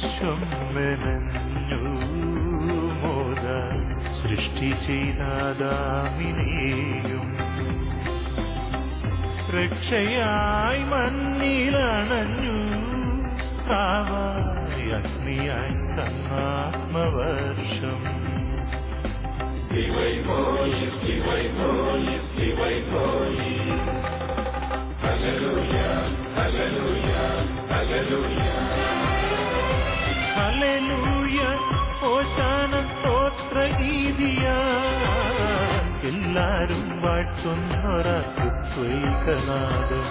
വിശ്വം മെനഞ്ഞു മോദ സൃഷ്ടി ചെയ്താദാമിനെയും രക്ഷയായി വാഴ്ത്തുന്നൊരത്വൈകനാദം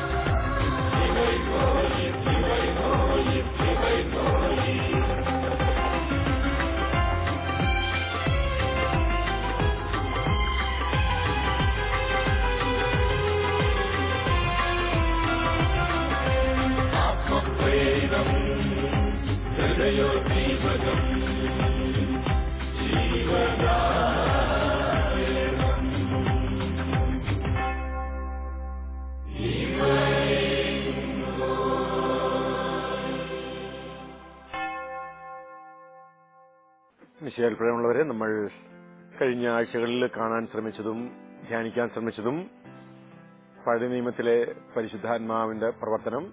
മിശയാൽ പ്രിയമുള്ളവരെ നമ്മൾ കഴിഞ്ഞ ആഴ്ചകളിൽ കാണാൻ ശ്രമിച്ചതും ധ്യാനിക്കാൻ ശ്രമിച്ചതും പഴയ നിയമത്തിലെ പരിശുദ്ധാത്മാവിന്റെ പ്രവർത്തനം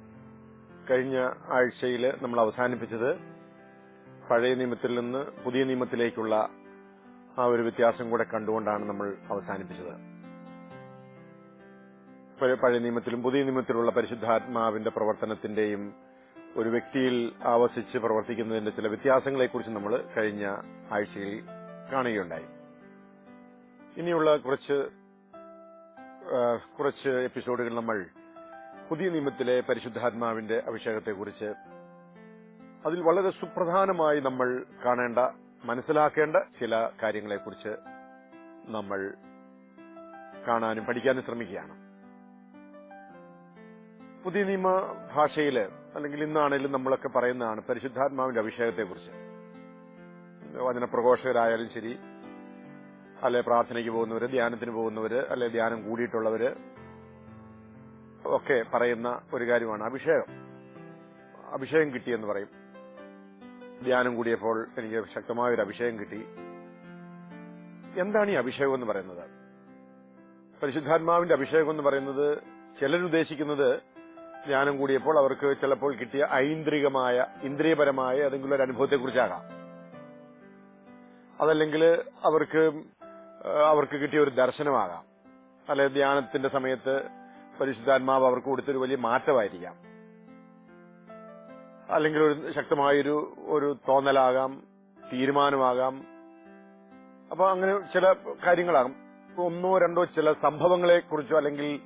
കഴിഞ്ഞ ആഴ്ചയിൽ നമ്മൾ അവസാനിപ്പിച്ചത് പഴയ നിയമത്തിൽ നിന്ന് പുതിയ നിയമത്തിലേക്കുള്ള ആ ഒരു വ്യത്യാസം കൂടെ കണ്ടുകൊണ്ടാണ് നമ്മൾ അവസാനിപ്പിച്ചത്. പഴയ നിയമത്തിലും പുതിയ നിയമത്തിലുള്ള പരിശുദ്ധാത്മാവിന്റെ പ്രവർത്തനത്തിന്റെയും ഒരു വ്യക്തിയിൽ ആവസിച്ച് പ്രവർത്തിക്കുന്നതിന്റെ ചില വ്യത്യാസങ്ങളെക്കുറിച്ച് നമ്മൾ കഴിഞ്ഞ ആഴ്ചയിൽ കാണുകയുണ്ടായി. ഇനിയുള്ള കുറച്ച് കുറച്ച് എപ്പിസോഡുകൾ നമ്മൾ പുതിയ നിയമത്തിലെ പരിശുദ്ധാത്മാവിന്റെ അഭിഷേകത്തെക്കുറിച്ച് അതിൽ വളരെ സുപ്രധാനമായി നമ്മൾ കാണേണ്ട മനസ്സിലാക്കേണ്ട ചില കാര്യങ്ങളെക്കുറിച്ച് നമ്മൾ കാണാനും പഠിക്കാനും ശ്രമിക്കുകയാണ്. പുതിയ നിയമ ഭാഷയിൽ അല്ലെങ്കിൽ ഇന്നാണേലും നമ്മളൊക്കെ പറയുന്നതാണ് പരിശുദ്ധാത്മാവിന്റെ അഭിഷേകത്തെക്കുറിച്ച്. വചനപ്രഘോഷകരായാലും ശരി അല്ലെ പ്രാർത്ഥനയ്ക്ക് പോകുന്നവര് ധ്യാനത്തിന് പോകുന്നവര് അല്ലെ ധ്യാനം കൂടിയിട്ടുള്ളവര് ഒക്കെ പറയുന്ന ഒരു കാര്യമാണ് അഭിഷേകം. അഭിഷേകം കിട്ടിയെന്ന് പറയും. ധ്യാനം കൂടിയപ്പോൾ എനിക്ക് ശക്തമായ ഒരു അഭിഷേകം കിട്ടി. എന്താണ് ഈ അഭിഷേകം എന്ന് പറയുന്നത്? പരിശുദ്ധാത്മാവിന്റെ അഭിഷേകം എന്ന് പറയുന്നത് ചിലരുദ്ദേശിക്കുന്നത് ധ്യാനം കൂടിയപ്പോൾ അവർക്ക് ചിലപ്പോൾ കിട്ടിയ ഐന്ദ്രികമായ ഇന്ദ്രിയപരമായ ഏതെങ്കിലും ഒരു അനുഭവത്തെക്കുറിച്ചാകാം. അതല്ലെങ്കിൽ അവർക്ക് അവർക്ക് കിട്ടിയ ഒരു ദർശനമാകാം. അല്ലെ ധ്യാനത്തിന്റെ സമയത്ത് പരിശുദ്ധാത്മാവ് അവർക്ക് കൊടുത്തൊരു വലിയ മാറ്റമായിരിക്കാം. അല്ലെങ്കിൽ ഒരു ശക്തമായൊരു ഒരു തോന്നലാകാം തീരുമാനമാകാം. അപ്പൊ അങ്ങനെ ചില കാര്യങ്ങളാകും. ഒന്നോ രണ്ടോ ചില സംഭവങ്ങളെക്കുറിച്ചോ അല്ലെങ്കിൽ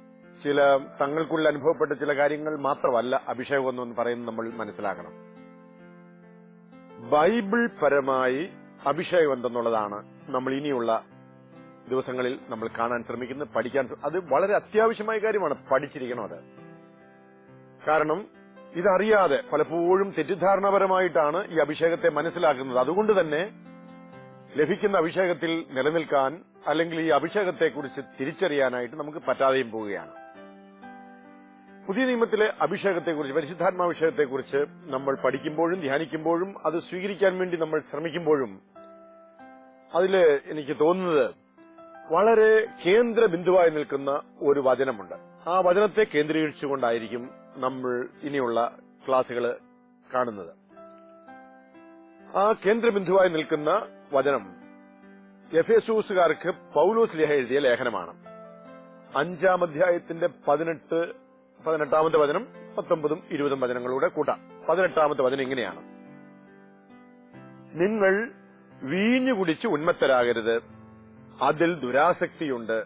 ചില തങ്ങൾക്കുള്ളിൽ അനുഭവപ്പെട്ട ചില കാര്യങ്ങൾ മാത്രമല്ല അഭിഷേകം എന്ന് പറയുന്നത് നമ്മൾ മനസ്സിലാക്കണം. ബൈബിൾ പരമായി അഭിഷേകം എന്തെന്നുള്ളതാണ് നമ്മൾ ഇനിയുള്ള ദിവസങ്ങളിൽ നമ്മൾ കാണാൻ ശ്രമിക്കുന്നത് പഠിക്കാൻ അത് വളരെ അത്യാവശ്യമായ കാര്യമാണ് പഠിച്ചിരിക്കണം അത്. കാരണം ഇതറിയാതെ പലപ്പോഴും തെറ്റിദ്ധാരണപരമായിട്ടാണ് ഈ അഭിഷേകത്തെ മനസ്സിലാക്കുന്നത്. അതുകൊണ്ട് തന്നെ ലഭിക്കുന്ന അഭിഷേകത്തിൽ നിലനിൽക്കാൻ അല്ലെങ്കിൽ ഈ അഭിഷേകത്തെക്കുറിച്ച് തിരിച്ചറിയാനായിട്ട് നമുക്ക് പറ്റാതെയും പോവുകയാണ്. പുതിയ നിയമത്തിലെ അഭിഷേകത്തെക്കുറിച്ച് പരിശുദ്ധാത്മാഭിഷേകത്തെക്കുറിച്ച് നമ്മൾ പഠിക്കുമ്പോഴും ധ്യാനിക്കുമ്പോഴും അത് സ്വീകരിക്കാൻ വേണ്ടി നമ്മൾ ശ്രമിക്കുമ്പോഴും അതിൽ എനിക്ക് തോന്നുന്നത് വളരെ കേന്ദ്ര ബിന്ദുവായി നിൽക്കുന്ന ഒരു വചനമുണ്ട്. ആ വചനത്തെ കേന്ദ്രീകരിച്ചുകൊണ്ടായിരിക്കും നമ്മൾ ഇനിയുള്ള ക്ലാസുകൾ കാണുന്നത്. ആ കേന്ദ്ര ബിന്ദുവായി നിൽക്കുന്ന വചനം എഫേസൂസുകാർക്ക് പൌലോസ് ലേഖ എഴുതിയ ലേഖനമാണ്. അഞ്ചാം അധ്യായത്തിന്റെ പതിനെട്ട് പതിനെട്ടാമത്തെ വചനം പത്തൊമ്പതും ഇരുപതും വചനങ്ങളുടെ കൂട്ടാം. പതിനെട്ടാമത്തെ വചനം ഇങ്ങനെയാണ്. നിങ്ങൾ വീഞ്ഞു കുടിച്ച് ഉന്മത്തരാകരുത്. അതിൽ ദുരാസക്തിയുണ്ട്.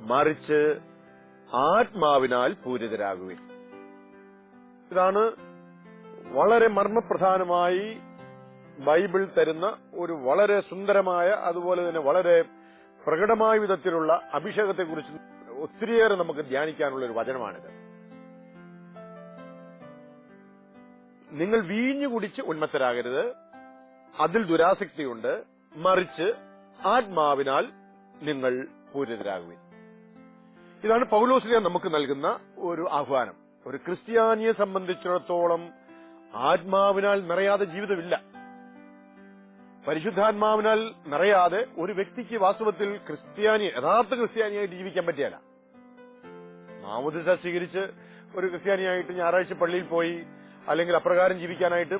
മറിച്ച് ആത്മാവിനാൽ പൂരിതരാകുവിൻ. ഇതാണ് വളരെ മർമ്മപ്രധാനമായി ബൈബിൾ തരുന്ന ഒരു വളരെ സുന്ദരമായ അതുപോലെ തന്നെ വളരെ പ്രകടമായ വിധത്തിലുള്ള അഭിഷേകത്തെക്കുറിച്ച് ഒത്തിരിയേറെ നമുക്ക് ധ്യാനിക്കാനുള്ള ഒരു വചനമാണിത്. നിങ്ങൾ വീഞ്ഞു കുടിച്ച് ഉന്മത്തരാകരുത്. അതിൽ ദുരാസക്തിയുണ്ട്. മറിച്ച് ആത്മാവിനാൽ നിങ്ങൾ പൂരിതരാകുവിൻ. ഇതാണ് പൗലോസിനെ നമുക്ക് നൽകുന്ന ഒരു ആഹ്വാനം. ഒരു ക്രിസ്ത്യാനിയെ സംബന്ധിച്ചിടത്തോളം ആത്മാവിനാൽ നിറയാതെ ജീവിതമില്ല. പരിശുദ്ധാത്മാവിനാൽ നിറയാതെ ഒരു വ്യക്തിക്ക് വാസ്തവത്തിൽ ക്രിസ്ത്യാനി യഥാർത്ഥ ക്രിസ്ത്യാനിയായിട്ട് ജീവിക്കാൻ പറ്റിയല്ല. മാമോദിസ സ്വീകരിച്ച് ഒരു ക്രിസ്ത്യാനിയായിട്ട് ഞായറാഴ്ച പള്ളിയിൽ പോയി അല്ലെങ്കിൽ അപ്രകാരം ജീവിക്കാനായിട്ട്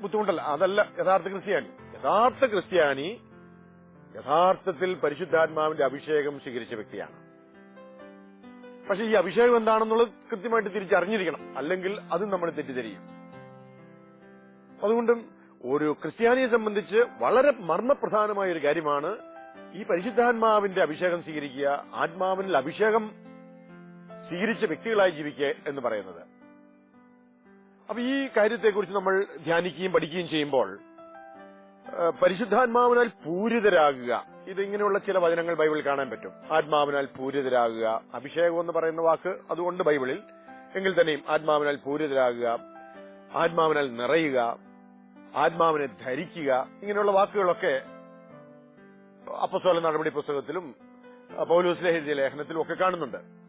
ബുദ്ധിമുട്ടല്ല. അതല്ല യഥാർത്ഥ ക്രിസ്ത്യാനി. യഥാർത്ഥ ക്രിസ്ത്യാനി യഥാർത്ഥത്തിൽ പരിശുദ്ധാത്മാവിന്റെ അഭിഷേകം സ്വീകരിച്ച വ്യക്തിയാണ്. പക്ഷെ ഈ അഭിഷേകം എന്താണെന്നുള്ളത് കൃത്യമായിട്ട് തിരിച്ചറിഞ്ഞിരിക്കണം. അല്ലെങ്കിൽ അത് നമ്മൾ തെറ്റിദ്ധരിക്കും. അതുകൊണ്ടും ഒരു ക്രിസ്ത്യാനിയെ സംബന്ധിച്ച് വളരെ മർമ്മപ്രധാനമായ ഒരു കാര്യമാണ് ഈ പരിശുദ്ധാത്മാവിന്റെ അഭിഷേകം സ്വീകരിക്കുക ആത്മാവിനിൽ അഭിഷേകം സ്വീകരിച്ച വ്യക്തികളായി ജീവിക്കുക എന്ന് പറയുന്നത്. അപ്പൊ ഈ കാര്യത്തെക്കുറിച്ച് നമ്മൾ ധ്യാനിക്കുകയും പഠിക്കുകയും ചെയ്യുമ്പോൾ പരിശുദ്ധാത്മാവിനാൽ പൂരിതരാകുക. ഇതിങ്ങനെയുള്ള ചില വചനങ്ങൾ ബൈബിളിൽ കാണാൻ പറ്റും. ആത്മാവിനാൽ പൂരിതരാകുക. അഭിഷേകം എന്ന് പറയുന്ന വാക്ക് അതുകൊണ്ട് ബൈബിളിൽ. എങ്കിൽ തന്നെയും ആത്മാവിനാൽ പൂരിതരാകുക ആത്മാവിനാൽ നിറയുക ആത്മാവിനെ ധരിക്കുക ഇങ്ങനെയുള്ള വാക്കുകളൊക്കെ അപ്പസ്വല നടപടി പുസ്തകത്തിലും പൗലൂസ് ലേഖനത്തിലും ഒക്കെ കാണുന്നുണ്ട്.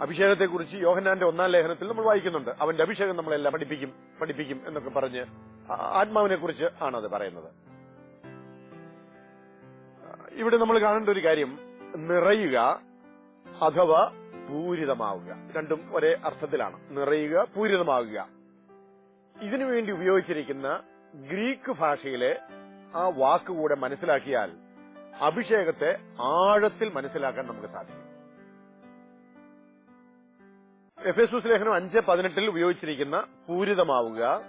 അഭിഷേകത്തെക്കുറിച്ച് യോഹനാന്റെ ഒന്നാം ലേഖനത്തിൽ നമ്മൾ വായിക്കുന്നുണ്ട്. അവന്റെ അഭിഷേകം നമ്മളെല്ലാം പഠിപ്പിക്കും പഠിപ്പിക്കും എന്നൊക്കെ പറഞ്ഞ് ആത്മാവിനെ കുറിച്ച് ആണ് അത് പറയുന്നത്. ഇവിടെ നമ്മൾ കാണേണ്ട ഒരു കാര്യം നിറയുക അഥവാ പൂരിതമാവുക. രണ്ടും ഒരേ അർത്ഥത്തിലാണ്. നിറയുക പൂരിതമാവുക. ഇതിനുവേണ്ടി ഉപയോഗിച്ചിരിക്കുന്ന ഗ്രീക്ക് ഭാഷയിലെ ആ വാക്കുകൂടെ മനസ്സിലാക്കിയാൽ അഭിഷേകത്തെ ആഴത്തിൽ മനസ്സിലാക്കാൻ നമുക്ക് സാധിക്കും. എഫേസൂസ് ലേഖനം അഞ്ച് പതിനെട്ടിൽ ഉപയോഗിച്ചിരിക്കുന്ന പൂരിതമാവുക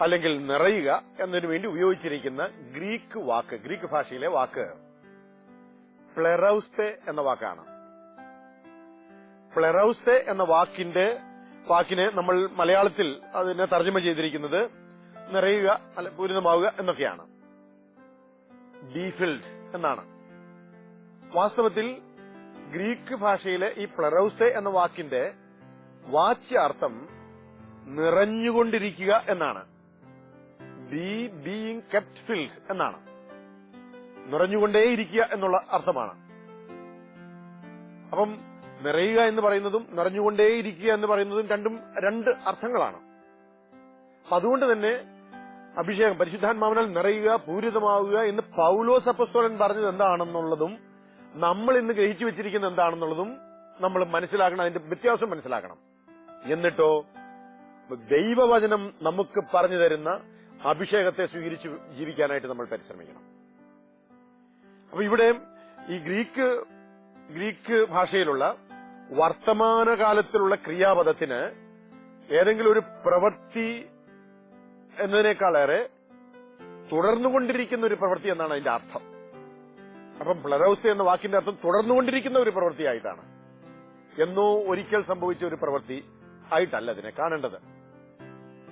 അല്ലെങ്കിൽ നിറയുക എന്നതിനു വേണ്ടി ഉപയോഗിച്ചിരിക്കുന്ന ഗ്രീക്ക് വാക്ക് ഗ്രീക്ക് ഭാഷയിലെ വാക്ക്. പ്ലെറൌസ്തെ എന്ന വാക്കാണ്. പ്ലെറൌസ്തെ എന്ന വാക്കിന്റെ വാക്കിനെ നമ്മൾ മലയാളത്തിൽ അതിനെ തർജമ ചെയ്തിരിക്കുന്നത് നിറയുക അല്ല പൂരിതമാവുക എന്നൊക്കെയാണ്. ഡീഫിൽഡ് എന്നാണ്. വാസ്തവത്തിൽ ഗ്രീക്ക് ഭാഷയിലെ ഈ പ്ലറൌസെ എന്ന വാക്കിന്റെ വാച്യാർത്ഥം നിറഞ്ഞുകൊണ്ടിരിക്കുക എന്നാണ്. ബി ബീയിങ് കെപ്റ്റ് ഫിൽഡ് എന്നാണ്. നിറഞ്ഞുകൊണ്ടേയിരിക്കുക എന്നുള്ള അർത്ഥമാണ്. അപ്പം നിറയുക എന്ന് പറയുന്നതും നിറഞ്ഞുകൊണ്ടേയിരിക്കുക എന്ന് പറയുന്നതും രണ്ടും രണ്ട് അർത്ഥങ്ങളാണ്. അപ്പൊ അതുകൊണ്ട് തന്നെ അഭിഷേകം പരിശുദ്ധാത്മാവിനാൽ നിറയുക പൂരിതമാവുക എന്ന് പൗലോസ് അപ്പസ്തോലൻ പറഞ്ഞത് എന്താണെന്നുള്ളതും നമ്മൾ ഇന്ന് ഗ്രഹിച്ചു വെച്ചിരിക്കുന്ന എന്താണെന്നുള്ളതും നമ്മൾ മനസ്സിലാക്കണം അതിന്റെ വ്യത്യാസം മനസ്സിലാക്കണം. എന്നിട്ടോ ദൈവവചനം നമുക്ക് പറഞ്ഞു തരുന്ന അഭിഷേകത്തെ സ്വീകരിച്ച് ജീവിക്കാനായിട്ട് നമ്മൾ പരിശ്രമിക്കണം. അപ്പൊ ഇവിടെ ഈ ഗ്രീക്ക് ഗ്രീക്ക് ഭാഷയിലുള്ള വർത്തമാനകാലത്തിലുള്ള ക്രിയാപദത്തിന് ഏതെങ്കിലും ഒരു പ്രവൃത്തി എന്നതിനേക്കാളേറെ തുടർന്നുകൊണ്ടിരിക്കുന്ന ഒരു പ്രവൃത്തി എന്നാണ് അതിന്റെ അർത്ഥം. അപ്പം പ്ലറൌസ് എന്ന വാക്കിന്റെ അർത്ഥം തുടർന്നുകൊണ്ടിരിക്കുന്ന ഒരു പ്രവൃത്തിയായിട്ടാണ്. എന്നോ ഒരിക്കൽ സംഭവിച്ച ഒരു പ്രവൃത്തി ആയിട്ടല്ല അതിനെ കാണേണ്ടത്.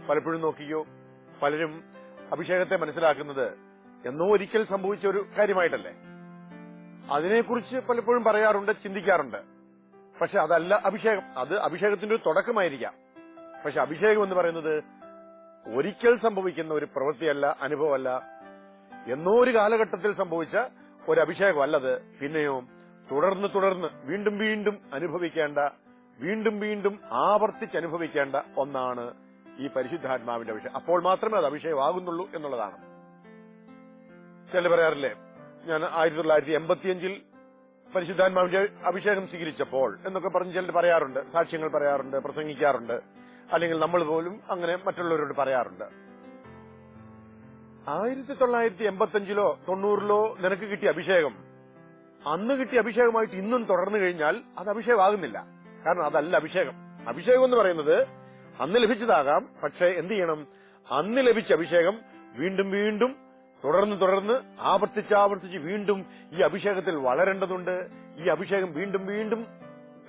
പലപ്പോഴും നോക്കിയോ പലരും അഭിഷേകത്തെ മനസ്സിലാക്കുന്നത് എന്നോ ഒരിക്കൽ സംഭവിച്ച ഒരു കാര്യമായിട്ടല്ലേ. അതിനെക്കുറിച്ച് പലപ്പോഴും പറയാറുണ്ട് ചിന്തിക്കാറുണ്ട്. പക്ഷെ അതല്ല അഭിഷേകം. അത് അഭിഷേകത്തിന്റെ ഒരു തുടക്കമായിരിക്കാം. പക്ഷെ അഭിഷേകം എന്ന് പറയുന്നത് ഒരിക്കൽ സംഭവിക്കുന്ന ഒരു പ്രവൃത്തിയല്ല അനുഭവമല്ല. എന്നോ ഒരു കാലഘട്ടത്തിൽ സംഭവിച്ച ഒരു അഭിഷേകമല്ലത് പിന്നെയോ തുടർന്ന് തുടർന്ന് വീണ്ടും വീണ്ടും അനുഭവിക്കേണ്ട വീണ്ടും വീണ്ടും ആവർത്തിച്ച് അനുഭവിക്കേണ്ട ഒന്നാണ് ഈ പരിശുദ്ധാത്മാവിന്റെ അഭിഷേകം. അപ്പോൾ മാത്രമേ അത് അഭിഷേകമാകുന്നുള്ളൂ എന്നുള്ളതാണ്. ചില പറയാറില്ലേ ഞാൻ ആയിരത്തി തൊള്ളായിരത്തി എൺപത്തിയഞ്ചിൽ പരിശുദ്ധാത്മാവിന്റെ അഭിഷേകം സ്വീകരിച്ചപ്പോൾ എന്നൊക്കെ പറഞ്ഞ് ചിലർ പറയാറുണ്ട് സാക്ഷ്യങ്ങൾ പറയാറുണ്ട് പ്രസംഗിക്കാറുണ്ട് അല്ലെങ്കിൽ നമ്മൾ പോലും അങ്ങനെ മറ്റുള്ളവരോട് പറയാറുണ്ട്. ആയിരത്തി തൊള്ളായിരത്തി എൺപത്തിയഞ്ചിലോ തൊണ്ണൂറിലോ നിനക്ക് കിട്ടിയ അഭിഷേകം അന്ന് കിട്ടിയ അഭിഷേകമായിട്ട് ഇന്നും തുടർന്നു കഴിഞ്ഞാൽ അത് അഭിഷേകമാകുന്നില്ല. കാരണം അതല്ല അഭിഷേകം. അഭിഷേകം എന്ന് പറയുന്നത് അന്ന് ലഭിച്ചതാകാം പക്ഷെ എന്ത് ചെയ്യണം? അന്ന് ലഭിച്ച അഭിഷേകം വീണ്ടും വീണ്ടും തുടർന്ന് തുടർന്ന് ആവർത്തിച്ച് ആവർത്തിച്ച് വീണ്ടും ഈ അഭിഷേകത്തിൽ വളരേണ്ടതുണ്ട്. ഈ അഭിഷേകം വീണ്ടും വീണ്ടും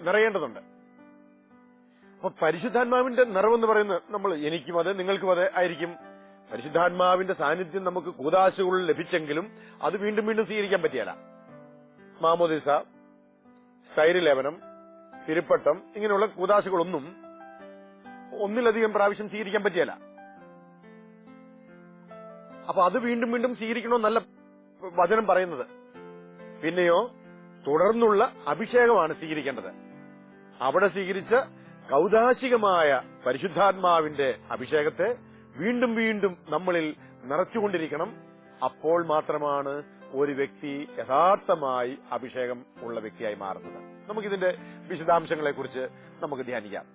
നിറയേണ്ടതുണ്ട്. അപ്പൊ പരിശുദ്ധാത്മാവിന്റെ നിറവെന്ന് പറയുന്നത് നമ്മൾ എനിക്കും അതെ നിങ്ങൾക്കും അതെ ആയിരിക്കും. പരിശുദ്ധാത്മാവിന്റെ സാന്നിധ്യം നമുക്ക് കൂതാശകളിൽ ലഭിച്ചെങ്കിലും അത് വീണ്ടും വീണ്ടും സ്വീകരിക്കാൻ പറ്റിയല്ല. മാമോദിസ സ്ഥൈര്യലേപനം തിരുപ്പട്ടം ഇങ്ങനെയുള്ള കൂതാശകളൊന്നും ഒന്നിലധികം പ്രാവശ്യം സ്വീകരിക്കാൻ പറ്റിയല്ല. അപ്പൊ അത് വീണ്ടും വീണ്ടും സ്വീകരിക്കണമെന്നല്ല വചനം പറയുന്നത്. പിന്നെയോ തുടർന്നുള്ള അഭിഷേകമാണ് സ്വീകരിക്കേണ്ടത്. അവിടെ സ്വീകരിച്ച കൗതാശികമായ പരിശുദ്ധാത്മാവിന്റെ അഭിഷേകത്തെ വീണ്ടും വീണ്ടും നമ്മളിൽ നിറച്ചുകൊണ്ടിരിക്കണം. അപ്പോൾ മാത്രമാണ് ഒരു വ്യക്തി യഥാർത്ഥമായി അഭിഷേകം ഉള്ള വ്യക്തിയായി മാറുന്നത്. നമുക്കിതിന്റെ വിശദാംശങ്ങളെ കുറിച്ച് നമുക്ക് ധ്യാനിക്കാം.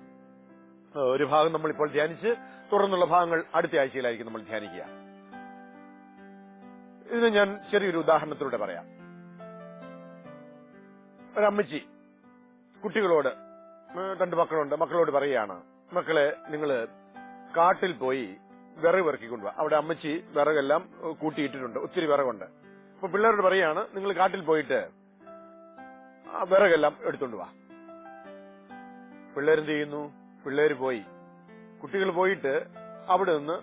ഒരു ഭാഗം നമ്മൾ ഇപ്പോൾ ധ്യാനിച്ച് തുടർന്നുള്ള ഭാഗങ്ങൾ അടുത്ത ആഴ്ചയിലായിരിക്കും നമ്മൾ ധ്യാനിക്കുക. ഇതിന് ഞാൻ ചെറിയൊരു ഉദാഹരണത്തിലൂടെ പറയാം. ഒരമ്മച്ചി കുട്ടികളോട് രണ്ട് മക്കളുണ്ട്. മക്കളോട് പറയുകയാണ് മക്കളെ നിങ്ങൾ കാട്ടിൽ പോയി വിറക് പെറുക്കിക്കൊണ്ടുവാ അവിടെ അമ്മച്ചി വിറകെല്ലാം കൂട്ടിയിട്ടിട്ടുണ്ട്. ഒത്തിരി വിറകുണ്ട്. അപ്പൊ പിള്ളേരോട് പറയാണ് നിങ്ങൾ കാട്ടിൽ പോയിട്ട് വിറകെല്ലാം എടുത്തുകൊണ്ട് വാ. പിള്ളേരെന്ത് ചെയ്യുന്നു? പിള്ളേര് പോയി. കുട്ടികൾ പോയിട്ട് അവിടെ നിന്ന്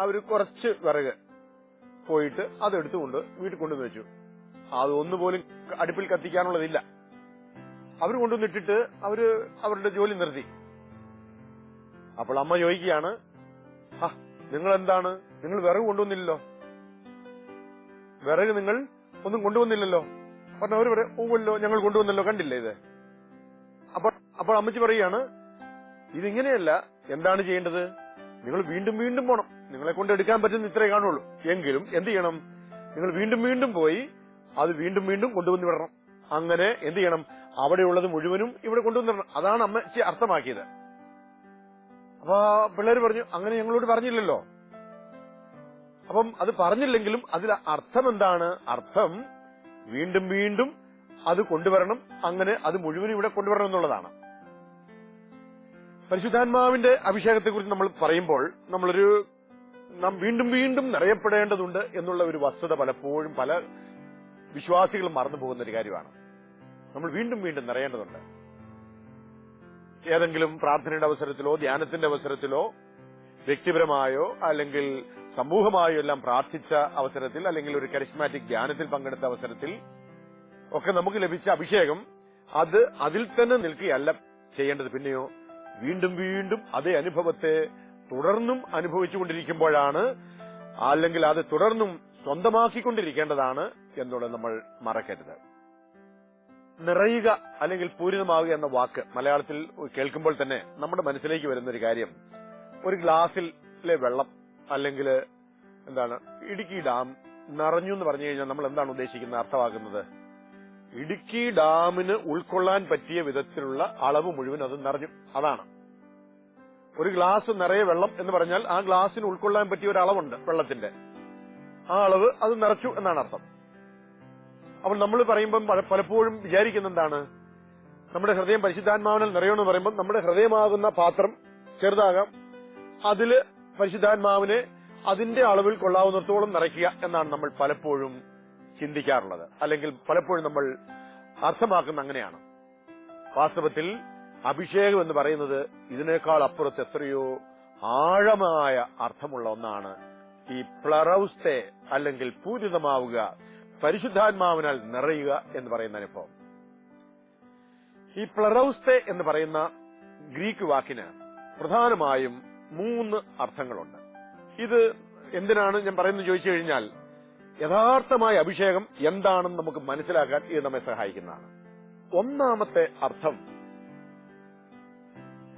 അവർ കുറച്ച് വിറക് പോയിട്ട് അതെടുത്തുകൊണ്ട് വീട്ടിൽ കൊണ്ടുവന്ന് വെച്ചു. അത് ഒന്നുപോലും അടുപ്പിൽ കത്തിക്കാനുള്ളതില്ല. അവർ കൊണ്ടുവന്നിട്ടിട്ട് അവർ അവരുടെ ജോലി നിർത്തി. അപ്പോൾ അമ്മ ചോദിക്കുകയാണ് നിങ്ങൾ എന്താണ് നിങ്ങൾ വിറക് കൊണ്ടുവന്നില്ലല്ലോ? വിറക് നിങ്ങൾ ഒന്നും കൊണ്ടുവന്നില്ലല്ലോ. പറഞ്ഞു അവർ പറയാം ഓവല്ലോ ഞങ്ങൾ കൊണ്ടുവന്നല്ലോ. കണ്ടില്ലേ ഇത്? അപ്പോൾ അപ്പോൾ അമ്മച്ചി പറയുകയാണ് ഇതിങ്ങനെയല്ല എന്താണ് ചെയ്യേണ്ടത്? നിങ്ങൾ വീണ്ടും വീണ്ടും പോണം. നിങ്ങളെ കൊണ്ട് എടുക്കാൻ പറ്റുന്ന ഇത്രേ കാണുള്ളൂ. എങ്കിലും എന്ത് ചെയ്യണം? നിങ്ങൾ വീണ്ടും വീണ്ടും പോയി അത് വീണ്ടും വീണ്ടും കൊണ്ടുവന്ന് വിടണം. അങ്ങനെ എന്ത് ചെയ്യണം? അവിടെയുള്ളത് മുഴുവനും ഇവിടെ കൊണ്ടുവന്നിടണം അതാണ് അമ്മച്ചി അർത്ഥമാക്കിയത്. അപ്പൊ പിള്ളേർ പറഞ്ഞു അങ്ങനെ ഞങ്ങളോട് പറഞ്ഞില്ലല്ലോ. അപ്പം അത് പറഞ്ഞില്ലെങ്കിലും അതിൽ അർത്ഥം എന്താണ്? അർത്ഥം വീണ്ടും വീണ്ടും അത് കൊണ്ടുവരണം. അങ്ങനെ അത് മുഴുവനും ഇവിടെ കൊണ്ടുവരണം എന്നുള്ളതാണ്. പരിശുദ്ധാത്മാവിന്റെ അഭിഷേകത്തെക്കുറിച്ച് നമ്മൾ പറയുമ്പോൾ നമ്മളൊരു നാം വീണ്ടും വീണ്ടും നിറയപ്പെടേണ്ടതുണ്ട് എന്നുള്ള ഒരു വസ്തുത പലപ്പോഴും പല വിശ്വാസികളും മറന്നു പോകുന്ന ഒരു കാര്യമാണ്. നമ്മൾ വീണ്ടും വീണ്ടും നിറയേണ്ടതുണ്ട്. ഏതെങ്കിലും പ്രാർത്ഥനയുടെ അവസരത്തിലോ ധ്യാനത്തിന്റെ അവസരത്തിലോ വ്യക്തിപരമായോ അല്ലെങ്കിൽ സമൂഹമായോ എല്ലാം പ്രാർത്ഥിച്ച അവസരത്തിൽ അല്ലെങ്കിൽ ഒരു കരിസ്മാറ്റിക് ധ്യാനത്തിൽ പങ്കെടുത്ത അവസരത്തിൽ ഒക്കെ നമുക്ക് ലഭിച്ച അഭിഷേകം അത് അതിൽ തന്നെ നിൽക്കുകയല്ല ചെയ്യേണ്ടത്. പിന്നെയോ വീണ്ടും വീണ്ടും അതേ അനുഭവത്തെ തുടർന്നും അനുഭവിച്ചുകൊണ്ടിരിക്കുമ്പോഴാണ് അല്ലെങ്കിൽ അത് തുടർന്നും സ്വന്തമാക്കിക്കൊണ്ടിരിക്കേണ്ടതാണ് എന്നുള്ളത് നമ്മൾ മറക്കരുത്. നിറയുക അല്ലെങ്കിൽ പൂരിതമാവുക എന്ന വാക്ക് മലയാളത്തിൽ കേൾക്കുമ്പോൾ തന്നെ നമ്മുടെ മനസ്സിലേക്ക് വരുന്ന ഒരു കാര്യം ഒരു ഗ്ലാസ്സിലെ വെള്ളം അല്ലെങ്കിൽ എന്താണ് ഇടുക്കി ഡാം നിറഞ്ഞു എന്ന് പറഞ്ഞു കഴിഞ്ഞാൽ നമ്മൾ എന്താണ് ഉദ്ദേശിക്കുന്നത് അർത്ഥമാക്കുന്നത്? ഇടുക്കി ഡാമിന് ഉൾക്കൊള്ളാൻ പറ്റിയ വിധത്തിലുള്ള അളവ് മുഴുവൻ അത് നിറഞ്ഞു. അതാണ്. ഒരു ഗ്ലാസ് നിറയെ വെള്ളം എന്ന് പറഞ്ഞാൽ ആ ഗ്ലാസ്സിന് ഉൾക്കൊള്ളാൻ പറ്റിയ ഒരു അളവുണ്ട് വെള്ളത്തിന്റെ. ആ അളവ് അത് നിറച്ചു എന്നാണ് അർത്ഥം. അപ്പോൾ നമ്മൾ പറയുമ്പം പലപ്പോഴും വിചാരിക്കുന്ന എന്താണ്? നമ്മുടെ ഹൃദയം പരിശുദ്ധാത്മാവിനാൽ നിറയണമെന്ന് പറയുമ്പോൾ നമ്മുടെ ഹൃദയമാകുന്ന പാത്രം ചെറുതാകാം. അതിൽ പരിശുദ്ധാത്മാവിനെ അതിന്റെ അളവിൽ കൊള്ളാവുന്നിടത്തോളം നിറയ്ക്കുക എന്നാണ് നമ്മൾ പലപ്പോഴും ചിന്തിക്കാറുള്ളത്. അല്ലെങ്കിൽ പലപ്പോഴും നമ്മൾ അർത്ഥമാക്കുന്ന അങ്ങനെയാണ്. വാസ്തവത്തിൽ അഭിഷേകം എന്ന് പറയുന്നത് ഇതിനേക്കാൾ അപ്പുറത്ത് എത്രയോ ആഴമായ അർത്ഥമുള്ള ഒന്നാണ്. ഈ പ്ലറൌസ്തെ അല്ലെങ്കിൽ പൂരിതമാവുക പരിശുദ്ധാത്മാവിനാൽ നിറയുക എന്ന് പറയുന്ന അനുഭവം ഈ പ്ലറൌസ്തെ എന്ന് പറയുന്ന ഗ്രീക്ക് വാക്കിന് പ്രധാനമായും മൂന്ന് അർത്ഥങ്ങളുണ്ട്. ഇത് എന്തിനാണ് ഞാൻ പറയുന്നത് ചോദിച്ചു കഴിഞ്ഞാൽ യഥാർത്ഥമായ അഭിഷേകം എന്താണെന്ന് നമുക്ക് മനസ്സിലാക്കാൻ ഇത് നമ്മെ സഹായിക്കുന്നതാണ്. ഒന്നാമത്തെ അർത്ഥം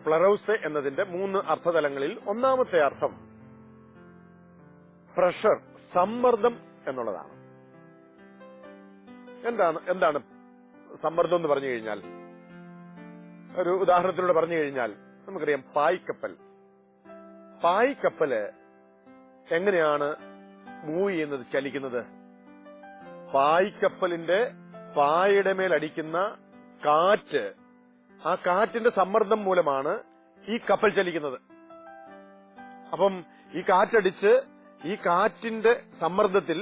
ഫ്ലറൌസ് എന്നതിന്റെ മൂന്ന് അർത്ഥതലങ്ങളിൽ ഒന്നാമത്തെ അർത്ഥം പ്രഷർ സമ്മർദ്ദം എന്നുള്ളതാണ്. എന്താണ് എന്താണ് സമ്മർദ്ദം എന്ന് പറഞ്ഞു കഴിഞ്ഞാൽ? ഒരു ഉദാഹരണത്തിലൂടെ പറഞ്ഞു കഴിഞ്ഞാൽ നമുക്കറിയാം പായ്ക്കപ്പൽ. പായ്ക്കപ്പൽ എങ്ങനെയാണ് മൂവ് ചെയ്യുന്നത് ചലിക്കുന്നത്. പായ്ക്കപ്പലിന്റെ പായയുടെ മേൽ അടിക്കുന്ന കാറ്റ് ആ കാറ്റിന്റെ സമ്മർദ്ദം മൂലമാണ് ഈ കപ്പൽ ചലിക്കുന്നത്. അപ്പം ഈ കാറ്റടിച്ച് ഈ കാറ്റിന്റെ സമ്മർദ്ദത്തിൽ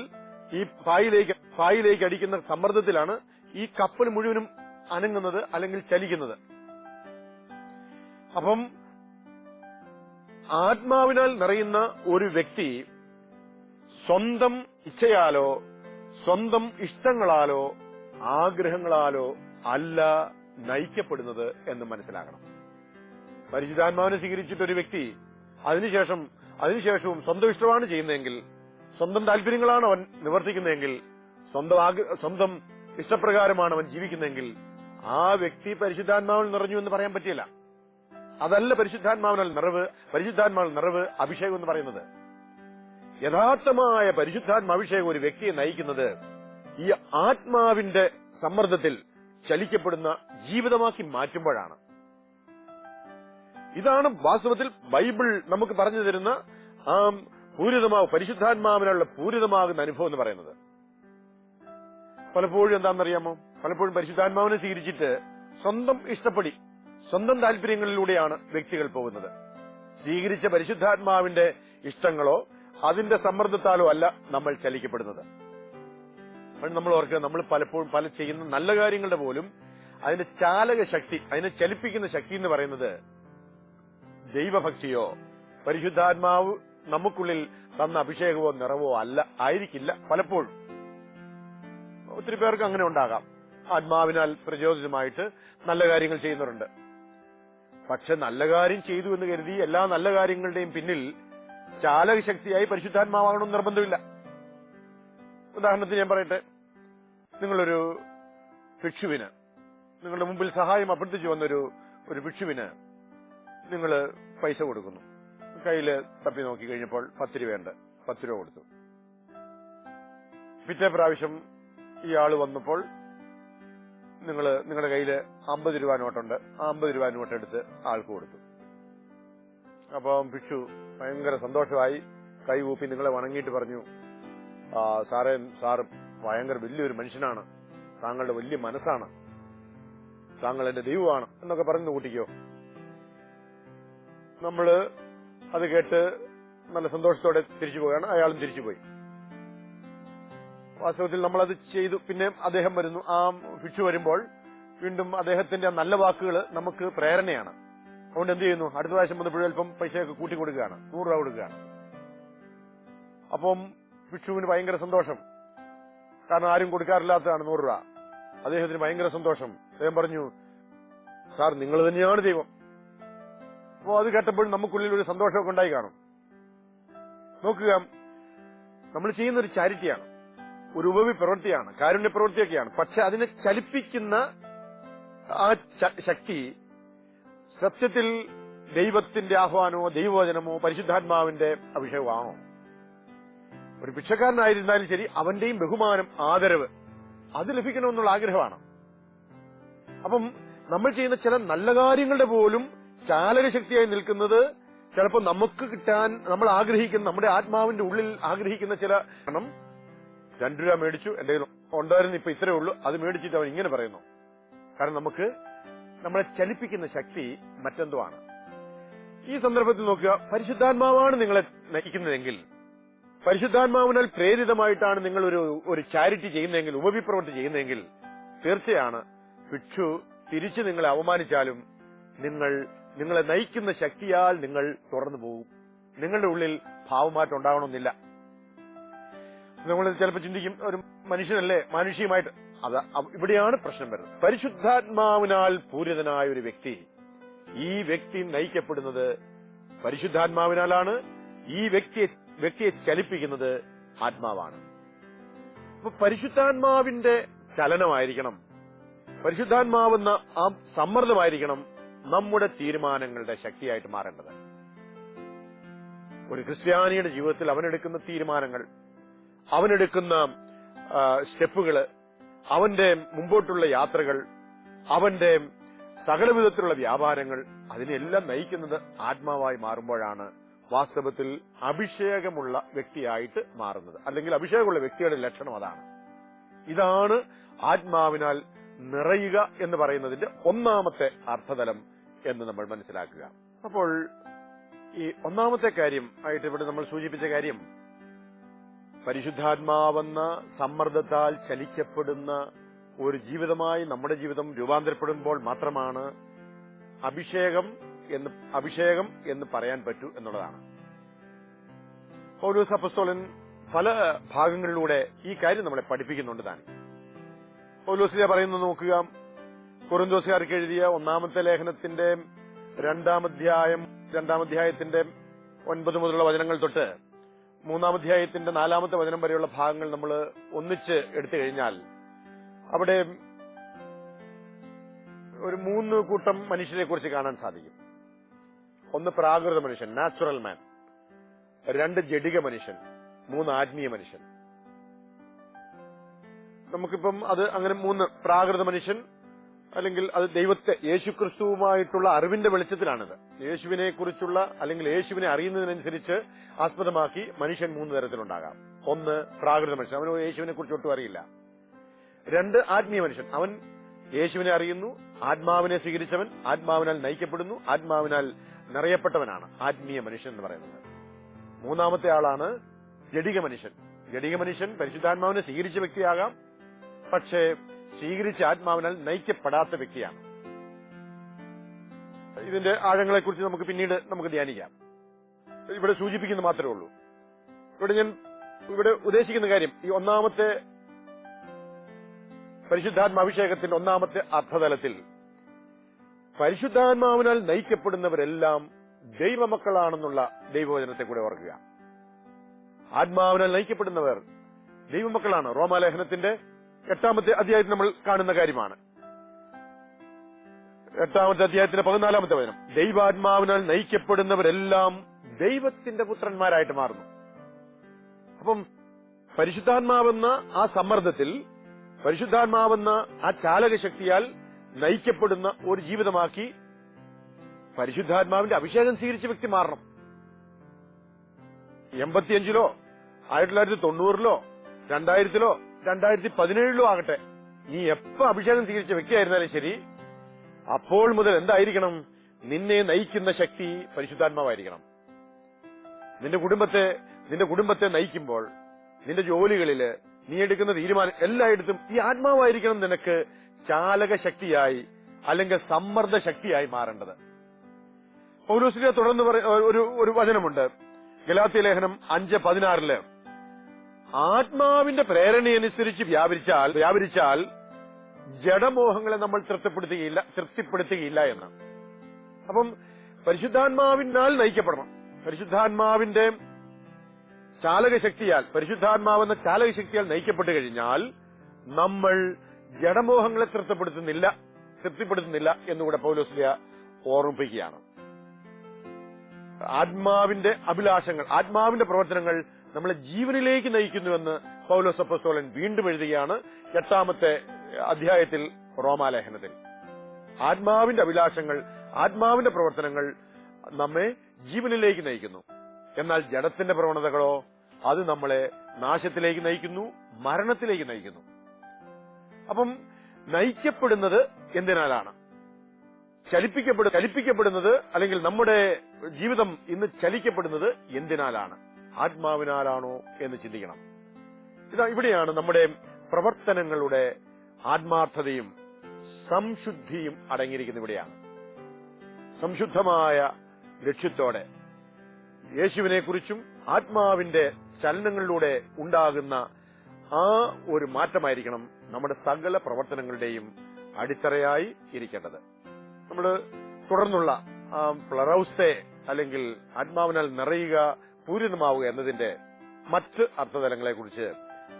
ഈ പായിലേക്ക് പായിലേക്ക് അടിക്കുന്ന സമ്മർദ്ദത്തിലാണ് ഈ കപ്പൽ മുഴുവനും അനങ്ങുന്നത് അല്ലെങ്കിൽ ചലിക്കുന്നത്. അപ്പം ആത്മാവിനാൽ നിറയുന്ന ഒരു വ്യക്തി സ്വന്തം ഇച്ഛയാലോ സ്വന്തം ഇഷ്ടങ്ങളാലോ ആഗ്രഹങ്ങളാലോ അല്ല നയിക്കപ്പെടുന്നത് എന്ന് മനസ്സിലാക്കണം പരിചിതാത്മാവിനെ സ്വീകരിച്ചിട്ട് ഒരു വ്യക്തി അതിനുശേഷം അതിനുശേഷവും സ്വന്തം ഇഷ്ടമാണ് ചെയ്യുന്നതെങ്കിൽ സ്വന്തം താല്പര്യങ്ങളാണ് അവൻ നിവർത്തിക്കുന്നതെങ്കിൽ സ്വന്തം സ്വന്തം ഇഷ്ടപ്രകാരമാണ് അവൻ ജീവിക്കുന്നതെങ്കിൽ ആ വ്യക്തി പരിശുദ്ധാത്മാവിൽ നിറഞ്ഞു എന്ന് പറയാൻ പറ്റില്ല. അതല്ല പരിശുദ്ധാത്മാവിനാൽ നിറവ് പരിശുദ്ധാത്മാവിൽ നിറവ് അഭിഷേകം എന്ന് പറയുന്നത്. യഥാർത്ഥമായ പരിശുദ്ധാത്മാഭിഷേകം ഒരു വ്യക്തിയെ നയിക്കുന്നത് ഈ ആത്മാവിന്റെ സമ്മർദ്ദത്തിൽ ചലിക്കപ്പെടുന്ന ജീവിതമാക്കി മാറ്റുമ്പോഴാണ്. ഇതാണ് വാസ്തവത്തിൽ ബൈബിൾ നമുക്ക് പറഞ്ഞു തരുന്ന ആ പൂരിതമാവ് പരിശുദ്ധാത്മാവിനുള്ള പൂരിതമാകുന്ന അനുഭവം എന്ന് പറയുന്നത്. പലപ്പോഴും എന്താണെന്നറിയാമോ? പലപ്പോഴും പരിശുദ്ധാത്മാവിനെ സ്വീകരിച്ചിട്ട് സ്വന്തം ഇഷ്ടപ്പെടി സ്വന്തം താല്പര്യങ്ങളിലൂടെയാണ് വ്യക്തികൾ പോകുന്നത്. സ്വീകരിച്ച പരിശുദ്ധാത്മാവിന്റെ ഇഷ്ടങ്ങളോ അതിന്റെ സമ്മർദ്ദത്താലോ അല്ല നമ്മൾ ചലിക്കപ്പെടുന്നത്. നമ്മൾ ഓർക്കുക നമ്മൾ പലപ്പോഴും പല ചെയ്യുന്ന നല്ല കാര്യങ്ങളുടെ പോലും അതിന്റെ ചാലക ശക്തി അതിനെ ചലിപ്പിക്കുന്ന ശക്തി എന്ന് പറയുന്നത് ദൈവഭക്തിയോ പരിശുദ്ധാത്മാവ് നമുക്കുള്ളിൽ തന്ന അഭിഷേകമോ നിറവോ അല്ല ആയിരിക്കില്ല പലപ്പോഴും. ഒത്തിരി പേർക്ക് അങ്ങനെ ഉണ്ടാകാം. ആത്മാവിനാൽ പ്രചോദിതമായിട്ട് നല്ല കാര്യങ്ങൾ ചെയ്യുന്നവരുണ്ട്. പക്ഷെ നല്ല കാര്യം ചെയ്തു എന്ന് കരുതി എല്ലാ നല്ല കാര്യങ്ങളുടെയും പിന്നിൽ ചാലക ശക്തിയായി പരിശുദ്ധാത്മാവാകണമെന്ന് നിർബന്ധമില്ല. ഉദാഹരണത്തിന് ഞാൻ പറയട്ടെ നിങ്ങളൊരു ഭിക്ഷുവിന് നിങ്ങളുടെ മുമ്പിൽ സഹായം അഭ്യർത്ഥിച്ചു വന്നൊരു ഒരു ഭിക്ഷുവിന് നിങ്ങൾ പൈസ കൊടുക്കുന്നു. കയ്യിൽ തപ്പി നോക്കി കഴിഞ്ഞപ്പോൾ പത്ത് രൂപയുണ്ട് പത്ത് രൂപ കൊടുത്തു. പിറ്റേ പ്രാവശ്യം ഈ ആൾ വന്നപ്പോൾ നിങ്ങൾ നിങ്ങളുടെ കയ്യിൽ അമ്പത് രൂപ നോട്ടുണ്ട്. ആ അമ്പത് രൂപ നോട്ടെടുത്ത് ആൾക്ക് കൊടുത്തു. അപ്പം ഭിക്ഷു ഭയങ്കര സന്തോഷമായി കൈകൂപ്പി നിങ്ങളെ വണങ്ങിയിട്ട് പറഞ്ഞു. "ആ, സാറേ സാർ ഭയങ്കര വലിയൊരു മനുഷ്യനാണ്. താങ്കളുടെ വലിയ മനസ്സാണ്. താങ്കൾ എന്റെ ദൈവമാണ് എന്നൊക്കെ പറഞ്ഞു കൂട്ടിക്കോ. നമ്മൾ അത് കേട്ട് നല്ല സന്തോഷത്തോടെ തിരിച്ചു പോവുകയാണ്. അയാളും തിരിച്ചുപോയി വാസ്തവത്തിൽ നമ്മളത് ചെയ്തു. പിന്നെ അദ്ദേഹം വരുന്നു. ആ ഭിക്ഷു വരുമ്പോൾ വീണ്ടും അദ്ദേഹത്തിന്റെ നല്ല വാക്കുകൾ നമുക്ക് പ്രേരണയാണ്. അതുകൊണ്ട് എന്ത് ചെയ്യുന്നു? അടുത്ത പ്രാവശ്യം വന്നപ്പോഴും അല്പം പൈസയൊക്കെ കൂട്ടി കൊടുക്കുകയാണ് നൂറ് രൂപ കൊടുക്കുകയാണ്. അപ്പം ഭിക്ഷുവിന് ഭയങ്കര സന്തോഷം. കാരണം ആരും കൊടുക്കാറില്ലാത്തതാണ് നൂറ് രൂപ. അദ്ദേഹത്തിന് ഭയങ്കര സന്തോഷം. അദ്ദേഹം പറഞ്ഞു സാർ നിങ്ങൾ തന്നെയാണ് ദൈവം. അപ്പോ അത് കേട്ടപ്പോൾ നമുക്കുള്ളിൽ ഒരു സന്തോഷമൊക്കെ ഉണ്ടായി കാണും. നോക്കുക നമ്മൾ ചെയ്യുന്ന ഒരു ചാരിറ്റിയാണ്. ഒരു ഉപവി പ്രവൃത്തിയാണ് കാരുണ്യ പ്രവൃത്തിയൊക്കെയാണ് പക്ഷെ അതിനെ ചലിപ്പിക്കുന്ന ആ ശക്തി സത്യത്തിൽ ദൈവത്തിന്റെ ആഹ്വാനമോ ദൈവവചനമോ പരിശുദ്ധാത്മാവിന്റെ അഭിഷേകമാണോ? ഒരു ഭിക്ഷക്കാരനായിരുന്നാലും ശരി അവന്റെയും ബഹുമാനം ആദരവ് അത് ലഭിക്കണമെന്നുള്ള ആഗ്രഹമാണ്. അപ്പം നമ്മൾ ചെയ്യുന്ന ചില നല്ല കാര്യങ്ങളുടെ പോലും ചാലകശക്തിയായി നിൽക്കുന്നത് ചിലപ്പോൾ നമുക്ക് കിട്ടാൻ നമ്മൾ ആഗ്രഹിക്കുന്ന നമ്മുടെ ആത്മാവിന്റെ ഉള്ളിൽ ആഗ്രഹിക്കുന്ന ചില കാരണം രണ്ടു രൂപ മേടിച്ചു കയ്യിൽ ഉണ്ടായിരുന്നു ഇപ്പൊ ഇത്രയേ ഉള്ളൂ അത് മേടിച്ചിട്ട് അവൻ ഇങ്ങനെ പറയുന്നു. കാരണം നമുക്ക് നമ്മളെ ചലിപ്പിക്കുന്ന ശക്തി മറ്റെന്തോ ആണ് ഈ സന്ദർഭത്തിൽ നോക്കുക പരിശുദ്ധാത്മാവാണ് നിങ്ങളെ നയിക്കുന്നതെങ്കിൽ പരിശുദ്ധാത്മാവിനാൽ പ്രേരിതമായിട്ടാണ് നിങ്ങൾ ഒരു ഒരു ചാരിറ്റി ചെയ്യുന്നതെങ്കിൽ ഉപവിപ്രവൃത്തി ചെയ്യുന്നതെങ്കിൽ തീർച്ചയാണ് ഭിക്ഷു തിരിച്ചു നിങ്ങളെ അവമാനിച്ചാലും നിങ്ങൾ നിങ്ങളെ നയിക്കുന്ന ശക്തിയാൽ നിങ്ങൾ തുറന്നു പോകും. നിങ്ങളുടെ ഉള്ളിൽ ഭാവമാറ്റം ഉണ്ടാവണമെന്നില്ല. നമ്മൾ ചിലപ്പോൾ ചിന്തിക്കും ഒരു മനുഷ്യനല്ലേ മാനുഷികമായിട്ട്. അത് ഇവിടെയാണ് പ്രശ്നം വരുന്നത്. പരിശുദ്ധാത്മാവിനാൽ പൂരിതനായ ഒരു വ്യക്തി ഈ വ്യക്തി നയിക്കപ്പെടുന്നത് പരിശുദ്ധാത്മാവിനാലാണ് ഈ വ്യക്തിയെ വ്യക്തിയെ ചലിപ്പിക്കുന്നത് ആത്മാവാണ്. അപ്പൊ പരിശുദ്ധാത്മാവിന്റെ ചലനമായിരിക്കണം പരിശുദ്ധാത്മാവെന്ന ആ സമ്മർദ്ദമായിരിക്കണം നമ്മുടെ തീരുമാനങ്ങളുടെ ശക്തിയായിട്ട് മാറേണ്ടത്. ഒരു ക്രിസ്ത്യാനിയുടെ ജീവിതത്തിൽ അവനെടുക്കുന്ന തീരുമാനങ്ങൾ അവനെടുക്കുന്ന സ്റ്റെപ്പുകൾ അവന്റെ മുമ്പോട്ടുള്ള യാത്രകൾ അവന്റെ സകലവിധത്തിലുള്ള വ്യാപാരങ്ങൾ അതിനെല്ലാം നയിക്കുന്നത് ആത്മാവായി മാറുമ്പോഴാണ് വാസ്തവത്തിൽ അഭിഷേകമുള്ള വ്യക്തിയായിട്ട് മാറുന്നത്. അല്ലെങ്കിൽ അഭിഷേകമുള്ള വ്യക്തിയുടെ ലക്ഷണം അതാണ്. ഇതാണ് ആത്മാവിനാൽ നിറയുക എന്ന് പറയുന്നതിന്റെ ഒന്നാമത്തെ അർത്ഥതലം എന്ന് നമ്മൾ മനസ്സിലാക്കുക. അപ്പോൾ ഈ ഒന്നാമത്തെ കാര്യം ആയിട്ട് ഇവിടെ നമ്മൾ സൂചിപ്പിച്ച കാര്യം പരിശുദ്ധാത്മാവെന്ന സമ്മർദ്ദത്താൽ ചലിക്കപ്പെടുന്ന ഒരു ജീവിതമായി നമ്മുടെ ജീവിതം രൂപാന്തരപ്പെടുമ്പോൾ മാത്രമാണ് അഭിഷേകം എന്ന് അഭിഷേകം എന്ന് പറയാൻ പറ്റൂ എന്നുള്ളതാണ്. പൗലോസ് അപ്പസ്തോലൻ പല ഭാഗങ്ങളിലൂടെ ഈ കാര്യം നമ്മളെ പഠിപ്പിക്കുന്നുണ്ട് താൻ. പൗലോസിലെ പറയുന്നത് നോക്കുക. കുറുന്തോസുകാർക്ക് എഴുതിയ ഒന്നാമത്തെ ലേഖനത്തിന്റെ രണ്ടാമധ്യായം രണ്ടാമധ്യായത്തിന്റെ ഒൻപത് മുതലുള്ള വചനങ്ങൾ തൊട്ട് മൂന്നാമധ്യായത്തിന്റെ നാലാമത്തെ വചനം വരെയുള്ള ഭാഗങ്ങൾ നമ്മൾ ഒന്നിച്ച് എടുത്തു കഴിഞ്ഞാൽ അവിടെ ഒരു മൂന്ന് കൂട്ടം മനുഷ്യരെ കുറിച്ച് കാണാൻ സാധിക്കും. ഒന്ന് പ്രാകൃത മനുഷ്യൻ നാച്ചുറൽ മാൻ രണ്ട് ജഡിക മനുഷ്യൻ മൂന്ന് ആത്മീയ മനുഷ്യൻ. നമുക്കിപ്പം അത് അങ്ങനെ മൂന്ന് പ്രാകൃത മനുഷ്യൻ അല്ലെങ്കിൽ അത് ദൈവത്തെ യേശുക്രിസ്തുവുമായിട്ടുള്ള അറിവിന്റെ വെളിച്ചത്തിലാണിത്. യേശുവിനെ കുറിച്ചുള്ള അല്ലെങ്കിൽ യേശുവിനെ അറിയുന്നതിനനുസരിച്ച് ആസ്പദമാക്കി മനുഷ്യൻ മൂന്ന് തരത്തിലുണ്ടാകാം. ഒന്ന് പ്രാകൃത മനുഷ്യൻ. അവന് യേശുവിനെ കുറിച്ച് ഒട്ടും അറിയില്ല. രണ്ട് ആത്മീയ മനുഷ്യൻ. അവൻ യേശുവിനെ അറിയുന്നു ആത്മാവിനെ സ്വീകരിച്ചവൻ ആത്മാവിനാൽ നയിക്കപ്പെടുന്നു ആത്മാവിനാൽ നിറയപ്പെട്ടവനാണ്. ആത്മീയ മനുഷ്യൻ എന്ന് പറയുന്നത്. മൂന്നാമത്തെ ആളാണ് ജഡിക മനുഷ്യൻ. ജഡിക മനുഷ്യൻ പരിശുദ്ധാത്മാവിനെ സ്വീകരിച്ച വ്യക്തിയാകാം. പക്ഷേ സ്വീകരിച്ച ആത്മാവിനാൽ നയിക്കപ്പെടാത്ത വ്യക്തിയാണ്. ഇതിന്റെ ആഴങ്ങളെക്കുറിച്ച് നമുക്ക് പിന്നീട് നമുക്ക് ധ്യാനിക്കാം. ഇവിടെ സൂചിപ്പിക്കുന്നത് മാത്രമേ ഉള്ളൂ. ഇവിടെ ഞാൻ ഇവിടെ ഉദ്ദേശിക്കുന്ന കാര്യം ഈ ഒന്നാമത്തെ പരിശുദ്ധാത്മാഭിഷേകത്തിന്റെ ഒന്നാമത്തെ അർത്ഥതലത്തിൽ പരിശുദ്ധാത്മാവിനാൽ നയിക്കപ്പെടുന്നവരെല്ലാം ദൈവമക്കളാണെന്നുള്ള ദൈവവചനത്തെ കൂടെ ഓർക്കുക. ആത്മാവിനാൽ നയിക്കപ്പെടുന്നവർ ദൈവമക്കളാണ്. റോമാലേഖനത്തിന്റെ എട്ടാമത്തെ അധ്യായത്തിൽ നമ്മൾ കാണുന്ന കാര്യമാണ്. എട്ടാമത്തെ അധ്യായത്തിന്റെ പതിനാലാമത്തെ വചനം. ദൈവാത്മാവിനാൽ നയിക്കപ്പെടുന്നവരെല്ലാം ദൈവത്തിന്റെ പുത്രന്മാരായിട്ട് മാറുന്നു. അപ്പം പരിശുദ്ധാത്മാവെന്ന ആ സമ്മർദ്ദത്തിൽ പരിശുദ്ധാത്മാവെന്ന ആ ചാലകശക്തിയാൽ നയിക്കപ്പെടുന്ന ഒരു ജീവിതമാക്കി പരിശുദ്ധാത്മാവിന്റെ അഭിഷേകം സ്വീകരിച്ച വ്യക്തി മാറണം. എൺപത്തിയഞ്ചിലോ ആയിരത്തി തൊള്ളായിരത്തി തൊണ്ണൂറിലോ രണ്ടായിരത്തിലോ രണ്ടായിരത്തി പതിനേഴിലും ആകട്ടെ. നീ എപ്പ അഭിഷേകം സ്വീകരിച്ച വ്യക്തിയായിരുന്നാലും ശരി അപ്പോൾ മുതൽ എന്തായിരിക്കണം? നിന്നെ നയിക്കുന്ന ശക്തി പരിശുദ്ധാത്മാവായിരിക്കണം. നിന്റെ കുടുംബത്തെ നിന്റെ കുടുംബത്തെ നയിക്കുമ്പോൾ നിന്റെ ജോലികളിൽ നീ എടുക്കുന്ന തീരുമാനം എല്ലായിടത്തും ഈ ആത്മാവായിരിക്കണം നിനക്ക് ചാലക ശക്തിയായി അല്ലെങ്കിൽ സമ്മർദ്ദ ശക്തിയായി മാറേണ്ടത്. പൗലോസിനെ തുടർന്ന് ഒരു ഒരു വചനമുണ്ട്. ഗലാത്തി ലേഖനം അഞ്ച് പതിനാറിൽ. ആത്മാവിന്റെ പ്രേരണയനുസരിച്ച് വ്യാപരിച്ചാൽ വ്യാപരിച്ചാൽ ജഡമോഹങ്ങളെ നമ്മൾ തൃപ്തിപ്പെടുത്തുകയില്ല തൃപ്തിപ്പെടുത്തുകയില്ല എന്ന് അപ്പം പരിശുദ്ധാത്മാവിനാൽ നയിക്കപ്പെടണം. പരിശുദ്ധാത്മാവിന്റെ ചാലകശക്തിയാൽ പരിശുദ്ധാത്മാവെന്ന ചാലകശക്തിയാൽ നയിക്കപ്പെട്ടു കഴിഞ്ഞാൽ നമ്മൾ ജഡമോഹങ്ങളെ തൃപ്തിപ്പെടുത്തുന്നില്ല തൃപ്തിപ്പെടുത്തുന്നില്ല എന്നുകൂടെ പൗലോസ്ലിയ ഓർമ്മിപ്പിക്കുകയാണ്. ആത്മാവിന്റെ അഭിലാഷങ്ങൾ ആത്മാവിന്റെ പ്രവർത്തനങ്ങൾ നമ്മളെ ജീവനിലേക്ക് നയിക്കുന്നുവെന്ന് പൗലോസ് അപ്പസ്തോലൻ വീണ്ടും എഴുതുകയാണ് എട്ടാമത്തെ അധ്യായത്തിൽ റോമാലേഖനത്തിൽ. ആത്മാവിന്റെ അഭിലാഷങ്ങൾ ആത്മാവിന്റെ പ്രവർത്തനങ്ങൾ നമ്മെ ജീവനിലേക്ക് നയിക്കുന്നു. എന്നാൽ ജഡത്തിന്റെ പ്രവണതകളോ അത് നമ്മളെ നാശത്തിലേക്ക് നയിക്കുന്നു മരണത്തിലേക്ക് നയിക്കുന്നു. അപ്പം നയിക്കപ്പെടുന്നത് എന്തിനാലാണ്? ചലിപ്പിക്കപ്പെടു ചലിപ്പിക്കപ്പെടുന്നത് അല്ലെങ്കിൽ നമ്മുടെ ജീവിതം ഇന്ന് ചലിക്കപ്പെടുന്നത് എന്തിനാലാണ്? ആത്മാവിനാലാണോ എന്ന് ചിന്തിക്കണം. ഇതാ ഇവിടെയാണ് നമ്മുടെ പ്രവർത്തനങ്ങളുടെ ആത്മാർത്ഥതയും സംശുദ്ധിയും അടങ്ങിയിരിക്കുന്ന ഇവിടെയാണ്. സംശുദ്ധമായ ലക്ഷ്യത്തോടെ യേശുവിനെക്കുറിച്ചും ആത്മാവിന്റെ ചലനങ്ങളിലൂടെ ഉണ്ടാകുന്ന ആ ഒരു മാറ്റമായിരിക്കണം നമ്മുടെ സകല പ്രവർത്തനങ്ങളുടെയും അടിത്തറയായി ഇരിക്കേണ്ടത്. നമ്മൾ തുടർന്നുള്ള പ്ലറൌസെ അല്ലെങ്കിൽ ആത്മാവിനാൽ നിറയുക പൂരിതമാവുക എന്നതിന്റെ മറ്റ് അർത്ഥതലങ്ങളെ കുറിച്ച്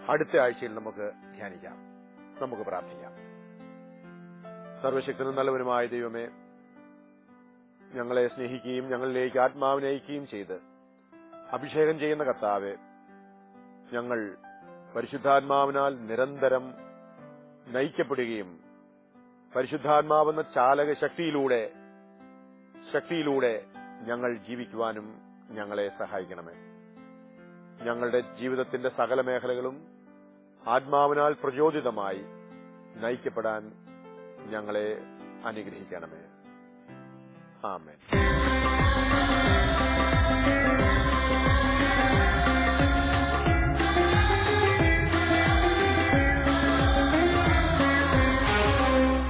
അടുത്ത ആഴ്ചയിൽ നമുക്ക് ധ്യാനിക്കാം. നമുക്ക് പ്രാർത്ഥിക്കാം. സർവശക്തനും നല്ലവനുമായ ദൈവമേ ഞങ്ങളെ സ്നേഹിക്കുകയും ഞങ്ങളിലേക്ക് ആത്മാവിനയിക്കുകയും ചെയ്ത് അഭിഷേകം ചെയ്യുന്ന കർത്താവെ ഞങ്ങൾ പരിശുദ്ധാത്മാവിനാൽ നിരന്തരം നയിക്കപ്പെടുകയും പരിശുദ്ധാത്മാവെന്ന ചാലക ശക്തിയിലൂടെ ശക്തിയിലൂടെ ഞങ്ങൾ ജീവിക്കുവാനും ഞങ്ങളെ സഹായിക്കണമേ. ഞങ്ങളുടെ ജീവിതത്തിന്റെ സകല മേഖലകളും ആത്മാവിനാൽ പ്രചോദിതമായി നയിക്കപ്പെടാൻ ഞങ്ങളെ അനുഗ്രഹിക്കണമേ. ആമേൻ.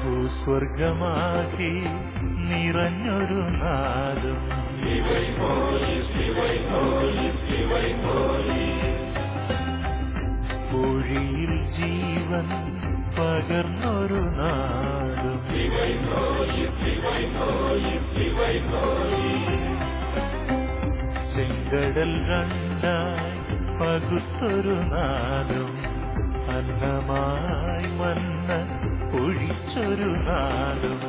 ഭൂസ്വർഗമാക്കി നിറഞ്ഞൊരു നാദം. മൊഴിയിൽ ജീവൻ പകർന്നൊരു നാടും. ചെങ്കടൽ രണ്ടായി പകുത്തൊരു നാടും. അന്നമായി മന്ന ഒഴിച്ചൊരു നാദം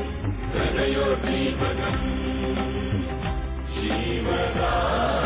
जीवना